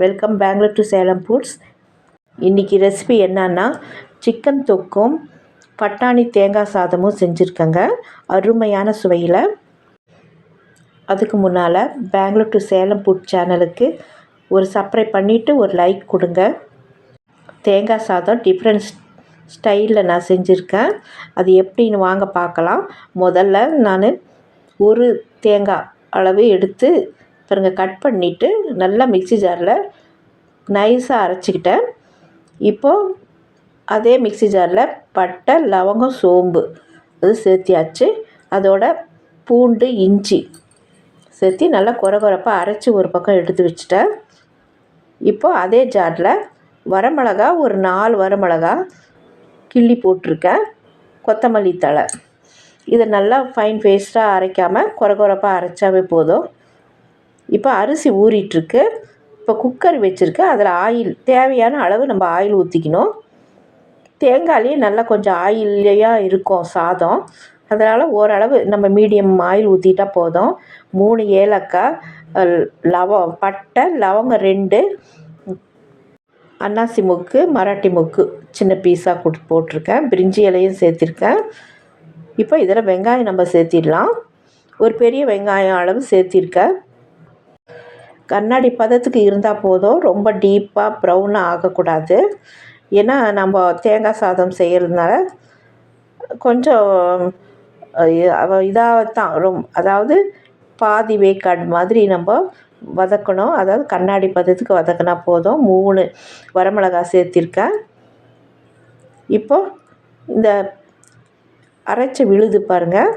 Welcome Bangalore to Salem foods இன்றைக்கி recipe என்னன்னா chicken தொக்கும் பட்டாணி தேங்காய் சாதமும் செஞ்சுருக்கேங்க. அருமையான சுவையில். அதுக்கு முன்னால் பெங்களூர் டு சேலம் ஃபுட் சேனலுக்கு ஒரு சப்ஸ்கிரைப் பண்ணிவிட்டு ஒரு லைக் கொடுங்க. தேங்காய் சாதம் டிஃப்ரெண்ட் ஸ்டைலில் நான் செஞ்சுருக்கேன். அது எப்படின்னு வாங்க பார்க்கலாம். முதல்ல நான் ஒரு தேங்காய் அளவு எடுத்து பாருங்கள் கட் பண்ணிவிட்டு நல்லா மிக்ஸி ஜாரில் நைஸாக அரைச்சிக்கிட்டேன். இப்போது அதே மிக்ஸி ஜாரில் பட்டை லவங்கம் சோம்பு அது சேர்த்தியாச்சு. அதோட பூண்டு இஞ்சி சேர்த்தி நல்லா குறை குறைப்பாக அரைச்சி ஒரு பக்கம் எடுத்து வச்சுட்டேன். இப்போ அதே ஜாரில் வரமிளகா ஒரு நாலு வரமிளகா கிள்ளி போட்டிருக்கேன். கொத்தமல்லி தழை. இதை நல்லா ஃபைன் பேஸ்ட்டாக அரைக்காமல் குறை குறைப்பாக அரைச்சாவே போதும். இப்போ அரிசி ஊறிட்டுருக்கு. இப்போ குக்கர் வச்சுருக்கேன் அதில் ஆயில் தேவையான அளவு நம்ம ஆயில் ஊற்றிக்கணும் தேங்காய்லேயே நல்லா கொஞ்சம் ஆயில்லையாக இருக்கும் சாதம். அதனால் ஓரளவு நம்ம மீடியம் ஆயில் ஊற்றிட்டா போதும். மூணு ஏலக்காய் லவம் லவ பட்டை லவங்கம் ரெண்டு அன்னாசி முக்கு மராட்டி முக்கு சின்ன பீஸாக கொடுத்து போட்டிருக்கேன். பிரிஞ்சி இலையும் சேர்த்திருக்கேன். இப்போ இதில் வெங்காயம் நம்ம சேர்த்திடலாம். ஒரு பெரிய வெங்காயம் அளவு சேர்த்திருக்கேன். கண்ணாடி பதத்துக்கு இருந்தால் போதும். ரொம்ப டீப்பாக ப்ரௌனாக ஆகக்கூடாது. ஏன்னா நம்ம தேங்காய் சாதம் செய்கிறதுனால கொஞ்சம் இதாகத்தான். ரொம் அதாவது பாதி வேக்காடு மாதிரி நம்ம வதக்கணும். அதாவது கண்ணாடி பதத்துக்கு வதக்கினா போதும். மூணு வரமிளகா சேர்த்திருக்கேன். இப்போது இந்த அரைச்ச விழுது பாருங்கள்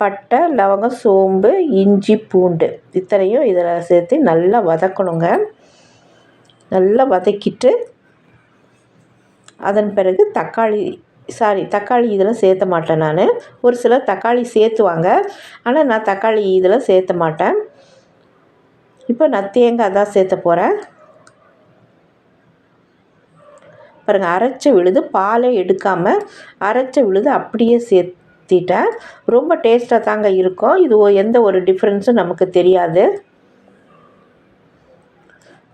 பட்டை லவங்கம் சோம்பு இஞ்சி பூண்டு. இத்தனையும் இதில் சேர்த்து நல்லா வதக்கணுங்க. நல்லா வதக்கிட்டு அதன் பிறகு தக்காளி சாரி தக்காளி இதெல்லாம் சேர்த்த மாட்டேன் நான். ஒரு சிலர் தக்காளி சேர்த்துவாங்க. ஆனால் நான் தக்காளி இதெல்லாம் சேர்த்த மாட்டேன். இப்போ நான் தேங்காய் தான் சேர்த்த போகிறேன் பாருங்கள் அரைச்ச விழுது பாலே எடுக்காமல் அரைச்ச விழுது அப்படியே சேர்த்து தீட்டை ரொம்ப டேஸ்ட்டாக தாங்க இருக்கும். இது எந்த ஒரு டிஃப்ரென்ஸும் நமக்கு தெரியாது.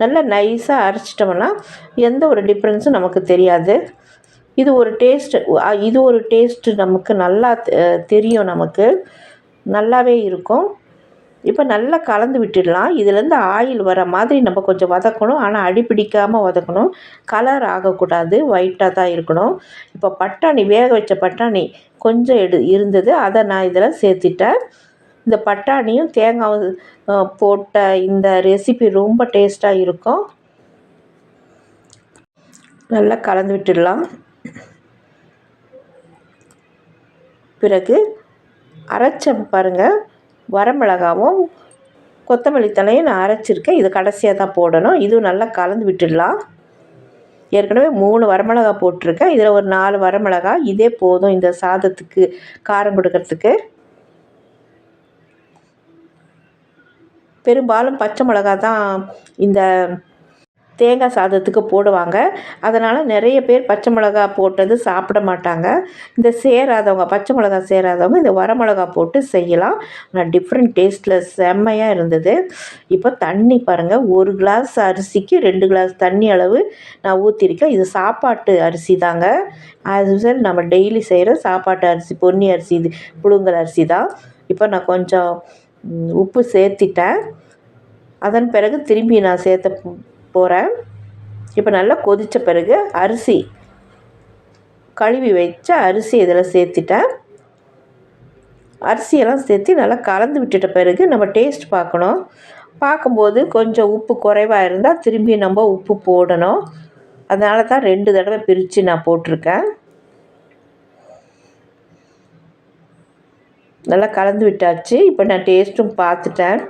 நல்லா நைஸாக அரைச்சிட்டோம்னா எந்த ஒரு டிஃப்ரென்ஸும் நமக்கு தெரியாது. இது ஒரு டேஸ்ட்டு இது ஒரு டேஸ்ட்டு நமக்கு நல்லா தெரியும் நமக்கு. நல்லாவே இருக்கும். இப்போ நல்லா கலந்து விட்டுடலாம். இதுலேருந்து ஆயில் வர மாதிரி நம்ம கொஞ்சம் வதக்கணும். ஆனால் அடி பிடிக்காமல் வதக்கணும். கலர் ஆகக்கூடாது. ஒயிட்டாக தான் இருக்கணும். இப்போ பட்டாணி வேக வச்ச பட்டாணி கொஞ்சம் எடு இருந்தது. அதை நான் இதில் சேர்த்துட்டேன். இந்த பட்டாணியும் தேங்காய் போட்ட இந்த ரெசிபி ரொம்ப டேஸ்ட்டாக இருக்கும். நல்லா கலந்து விட்டுடலாம். பிறகு அரைச்ச பாருங்கள் வரமிளகாவும் கொத்தமல்லி தலையும் நான் அரைச்சிருக்கேன். இது கடைசியாக தான் போடணும். இதுவும் நல்லா கலந்து விட்டுடலாம். ஏற்கனவே மூணு வரமிளகா போட்டிருக்கேன். இதில் ஒரு நாலு வரமிளகா. இதே போதும் இந்த சாதத்துக்கு காரம் கொடுக்கறதுக்கு. பெரும்பாலும் பச்சை மிளகா தான் இந்த தேங்காய் சாதத்துக்கு போடுவாங்க. அதனால் நிறைய பேர் பச்சை மிளகா போட்டது சாப்பிட மாட்டாங்க. இந்த சேராதவங்க பச்சை மிளகா சேராதவங்க இந்த வரமிளகா போட்டு செய்யலாம். ஆனால் டிஃப்ரெண்ட் டேஸ்ட்டில் செம்மையாக இருந்தது. இப்போ தண்ணி பாருங்கள் ஒரு கிளாஸ் அரிசிக்கு ரெண்டு கிளாஸ் தண்ணி அளவு நான் ஊற்றிருக்கேன் இது சாப்பாட்டு அரிசி தாங்க. அது usual நம்ம டெய்லி செய்கிற சாப்பாட்டு அரிசி பொன்னி அரிசி இது புழுங்கல் அரிசி தான். இப்போ நான் கொஞ்சம் உப்பு சேர்த்திட்டேன். அதன் பிறகு திரும்பி நான் சேர்த்த போகிறேன் இப்போ நல்லா கொதித்த பிறகு அரிசி கழுவி வச்ச அரிசி இதில் சேர்த்துட்டேன். அரிசியெல்லாம் சேர்த்து நல்லா கலந்து விட்டுட்ட பிறகு நம்ம டேஸ்ட் பார்க்கணும். பார்க்கும்போது கொஞ்சம் உப்பு குறைவாக இருந்தால் திரும்பி நம்ம உப்பு போடணும். அதனால தான் ரெண்டு தடவை பிரித்து நான் போட்டிருக்கேன். நல்லா கலந்து விட்டாச்சு. இப்போ நான் டேஸ்ட்டும் பார்த்துட்டேன்.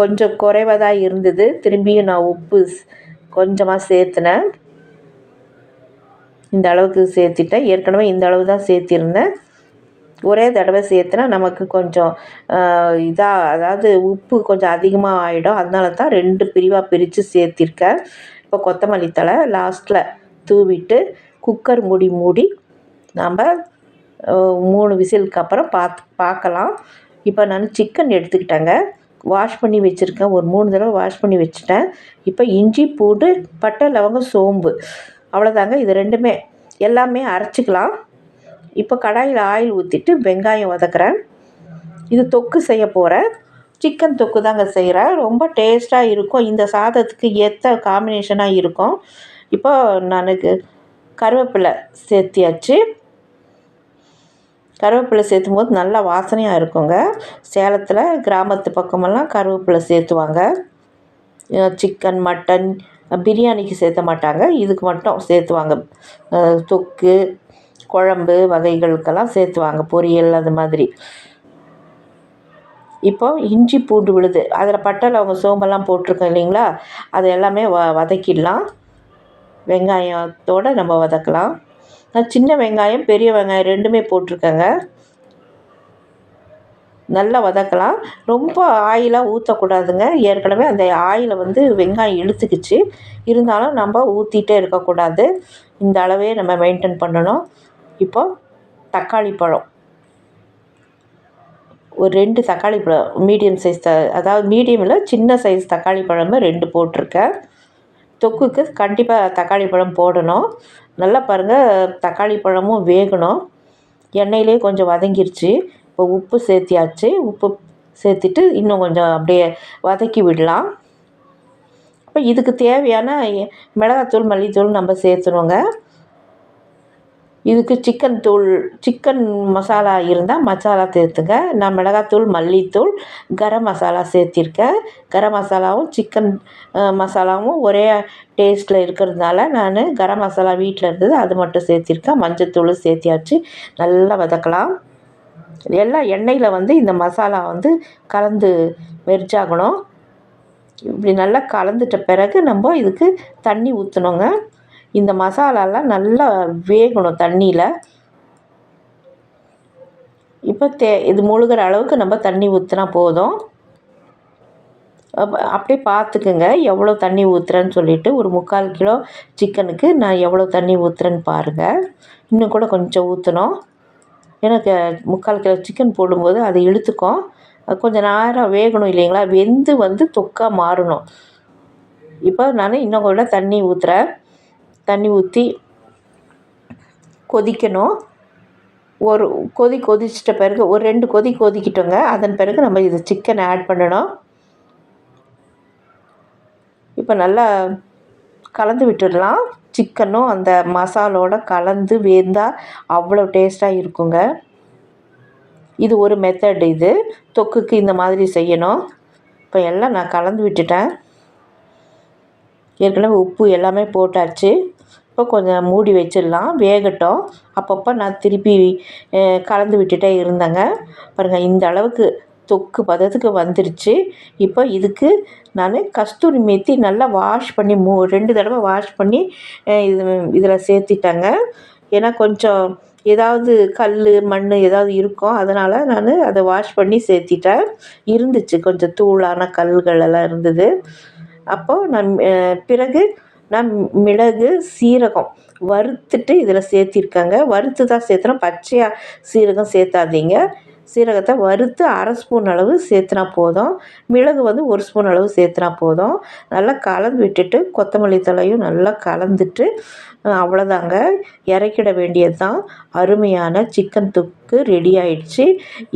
கொஞ்சம் குறைவாக தான் இருந்தது. திரும்பியும் நான் உப்பு கொஞ்சமாக சேர்த்துனேன். இந்த அளவுக்கு சேர்த்திட்டேன். ஏற்கனவே இந்த அளவு தான் சேர்த்திருந்தேன். ஒரே தடவை சேர்த்துனா நமக்கு கொஞ்சம் இதாக அதாவது உப்பு கொஞ்சம் அதிகமாக ஆகிடும் அதனால தான் ரெண்டு பிரிவாக பிரித்து சேர்த்திருக்கேன். இப்போ கொத்தமல்லி தழை லாஸ்ட்டில் தூவிட்டு குக்கர் மூடி மூடி நாம் மூணு விசிலுக்கு அப்புறம் பார்த்து பார்க்கலாம் இப்போ நான் சிக்கன் எடுத்துக்கிட்டேங்க. வாஷ் பண்ணி வச்சுருக்கேன். ஒரு மூணு தடவை வாஷ் பண்ணி வச்சுட்டேன். இப்போ இஞ்சி பூண்டு பட்டை லவங்கம் சோம்பு. அவ்வளோதாங்க. இது ரெண்டுமே எல்லாமே அரைச்சிக்கலாம். இப்போ கடாயில் ஆயில் ஊற்றிட்டு வெங்காயம் வதக்குறேன். இது தொக்கு செய்ய போகிறேன் சிக்கன் தொக்கு தாங்க செய்கிறேன் ரொம்ப டேஸ்ட்டாக இருக்கும். இந்த சாதத்துக்கு ஏற்ற காம்பினேஷனாக இருக்கும். இப்போ நான் கருவேப்பிலை சேர்த்தியாச்சு. கருவேப்பிலை சேர்த்தும் போது நல்லா வாசனையாக இருக்குங்க. சேலத்தில் கிராமத்து பக்கமெல்லாம் கருவேப்பிலை சேர்த்துவாங்க. சிக்கன் மட்டன் பிரியாணிக்கு சேர்த்த மாட்டாங்க. இதுக்கு மட்டும் சேர்த்துவாங்க. தொக்கு குழம்பு வகைகளுக்கெல்லாம் சேர்த்துவாங்க. பொரியல் அது மாதிரி. இப்போ இஞ்சி பூண்டு விழுது. அதில் பட்டை அவங்க சோம்பெல்லாம் போட்டிருக்கோம் இல்லைங்களா? அது எல்லாமே வ வதக்கிடலாம் வெங்காயத்தோடு நம்ம வதக்கலாம். நான் சின்ன வெங்காயம் பெரிய வெங்காயம் ரெண்டுமே போட்டிருக்கேங்க. நல்லா வதக்கலாம். ரொம்ப ஆயிலாக ஊற்றக்கூடாதுங்க ஏற்கனவே அந்த ஆயிலை வந்து வெங்காயம் இழுத்துக்குச்சு. இருந்தாலும் நம்ம ஊற்றிட்டே இருக்கக்கூடாது. இந்த அளவே நம்ம மெயின்டைன் பண்ணணும். இப்போ தக்காளி பழம். ஒரு ரெண்டு தக்காளி பழம் மீடியம் சைஸ் த அதாவது மீடியமில் சின்ன சைஸ் தக்காளி பழமே ரெண்டு போட்டிருக்கேன். தொக்குக்கு கண்டிப்பாக தக்காளி பழம் போடணும். நல்லா பாருங்கள் தக்காளி பழமும் வேகணும். எண்ணெயிலே கொஞ்சம் வதங்கிருச்சு. இப்போ உப்பு சேர்த்தியாச்சு. உப்பு சேர்த்துட்டு இன்னும் கொஞ்சம் அப்படியே வதக்கி விடலாம். இப்போ இதுக்கு தேவையான மிளகாத்தூள் மல்லித்தூள் நம்ம சேர்த்துணுங்க இதுக்கு சிக்கன் தூள் சிக்கன் மசாலா இருந்தால் மசாலா சேர்த்துங்க. நான் மிளகாத்தூள் மல்லித்தூள் கரம் மசாலா சேர்த்திருக்கேன். கரம் மசாலாவும் சிக்கன் மசாலாவும் ஒரே டேஸ்ட்டில் இருக்கிறதுனால நான் கரம் மசாலா வீட்டில் இருந்தது அது மட்டும் சேர்த்திருக்கேன். மஞ்சத்தூள் சேர்த்தியாச்சு. நல்லா வதக்கலாம். எல்லாம் எண்ணெயில் வந்து இந்த மசாலா வந்து கலந்து வெறிச்சாகணும். இப்படி நல்லா கலந்துட்ட பிறகு நம்ம இதுக்கு தண்ணி ஊற்றணுங்க இந்த மசாலாலாம் நல்லா வேகணும் தண்ணியில் இப்போ தே இது முழுகிற அளவுக்கு நம்ம தண்ணி ஊற்றினா போதும். அப்படியே பார்த்துக்குங்க எவ்வளோ தண்ணி ஊற்றுறேன்னு சொல்லிவிட்டு ஒரு முக்கால் கிலோ சிக்கனுக்கு நான் எவ்வளோ தண்ணி ஊற்றுறேன்னு பாருங்கள் இன்னும் கூட கொஞ்சம் ஊற்றணும் எனக்கு முக்கால் கிலோ சிக்கன் போடும்போது அதை இழுத்துக்கும். கொஞ்சம் நேரம் வேகணும் இல்லைங்களா? வெந்து வந்து தொக்காக மாறணும். இப்போ நான் இன்னும் கூட தண்ணி ஊற்றுறேன் தண்ணி ஊற்றி கொதிக்கணும். ஒரு கொதி கொதிச்சிட்ட பிறகு ஒரு ரெண்டு கொதி கொதிக்கிட்டோங்க. அதன் பிறகு நம்ம இது சிக்கனை ஆட் பண்ணணும். இப்போ நல்லா கலந்து விட்டுடலாம். சிக்கனும் அந்த மசாலோட கலந்து வேந்தால் அவ்வளோ டேஸ்ட்டாக இருக்குங்க. இது ஒரு மெத்தட் இது. தொக்குக்கு இந்த மாதிரி செய்யணும். இப்போ எல்லாம் நான் கலந்து விட்டுட்டேன். ஏற்கனவே உப்பு எல்லாமே போட்டாச்சு. இப்போ கொஞ்சம் மூடி வச்சிடலாம் வேகட்டும். அப்பப்போ நான் திருப்பி கலந்து விட்டுட்டே இருந்தேங்க. பாருங்கள் இந்த அளவுக்கு தொக்கு பதத்துக்கு வந்துருச்சு. இப்போ இதுக்கு நான் கஸ்தூரி மேத்தி நல்லா வாஷ் பண்ணி மூ ரெண்டு தடவை வாஷ் பண்ணி இது இதில் சேர்த்திட்டேங்க. ஏன்னா கொஞ்சம் ஏதாவது கல் மண் ஏதாவது இருக்கும் அதனால் நான் அதை வாஷ் பண்ணி சேர்த்திட்டேன். இருந்துச்சு கொஞ்சம் தூளான கல்கள் எல்லாம் இருந்தது. அப்போது நான் பிறகு நான் மிளகு சீரகம் வறுத்துட்டு இதில் சேர்த்திருக்கேங்க. வறுத்து தான் சேர்த்துனா பச்சையாக சீரகம் சேர்த்தாதீங்க. சீரகத்தை வறுத்து அரை ஸ்பூன் அளவு சேர்த்துனா போதும். மிளகு வந்து ஒரு ஸ்பூன் அளவு சேர்த்துனா போதும். நல்லா கலந்து விட்டுட்டு கொத்தமல்லி தலையும் நல்லா கலந்துட்டு அவ்வளோதாங்க இறக்கிட வேண்டியது தான் அருமையான சிக்கன் தொக்கு ரெடி ஆயிடுச்சு.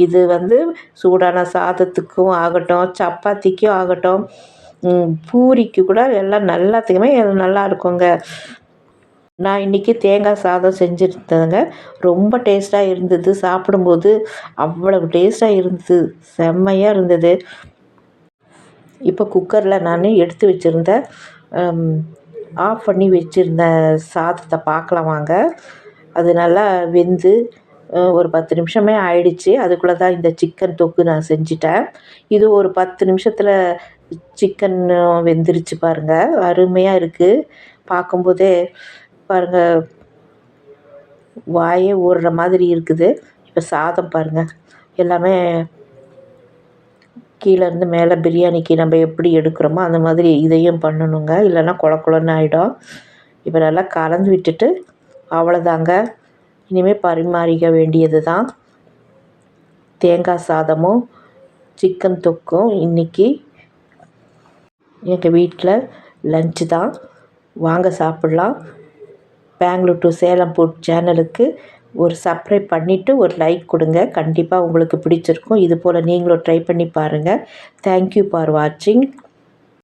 இது வந்து சூடான சாதத்துக்கும் ஆகட்டும் சப்பாத்திக்கும் ஆகட்டும். பூரிக்கு கூட எல்லாம் எல்லாத்துக்குமே நல்லா இருக்குங்க. நான் இன்றைக்கி தேங்காய் சாதம் செஞ்சுருந்தேங்க. ரொம்ப டேஸ்ட்டாக இருந்தது. சாப்பிடும்போது அவ்வளவு டேஸ்ட்டாக இருந்தது. செம்மையாக இருந்தது. இப்போ குக்கரில் நான் எடுத்து வச்சுருந்தேன் ஆஃப் பண்ணி வச்சுருந்த சாதத்தை பார்க்கலாம் வாங்க. அது நல்லா வெந்து ஒரு பத்து நிமிஷமே ஆயிடுச்சு. அதுக்குள்ளே தான் இந்த சிக்கன் தொக்கு நான் செஞ்சிட்டேன். இது ஒரு பத்து நிமிஷத்தில் சிக்கன் வெந்துருச்சு பாருங்கள் அருமையாக இருக்குது பார்க்கும்போதே பாருங்கள் வாயே ஊறுற மாதிரி இருக்குது. இப்போ சாதம் பாருங்கள் எல்லாமே கீழேருந்து மேலே பிரியாணிக்கு நம்ம எப்படி எடுக்கிறோமோ அந்த மாதிரி இதையும் பண்ணணுங்க. இல்லைன்னா குழ ஆகிடும் இப்போ நல்லா கலந்து விட்டுட்டு அவ்வளோதாங்க இனிமேல் பரிமாறிக்க வேண்டியது தான் தேங்காய் சாதமும் சிக்கன் தொக்கும் இன்றைக்கி எங்கள் வீட்டில் லஞ்சு தான். வாங்க சாப்பிட்லாம். பெங்களூர் டு சேலம் ஃபுட் சேனலுக்கு ஒரு சப்ஸ்கிரைப் பண்ணிவிட்டு ஒரு லைக் கொடுங்க. கண்டிப்பாக உங்களுக்கு பிடிச்சிருக்கும். இது போல் நீங்களும் ட்ரை பண்ணி பாருங்கள் தேங்க்யூ ஃபார் வாட்சிங்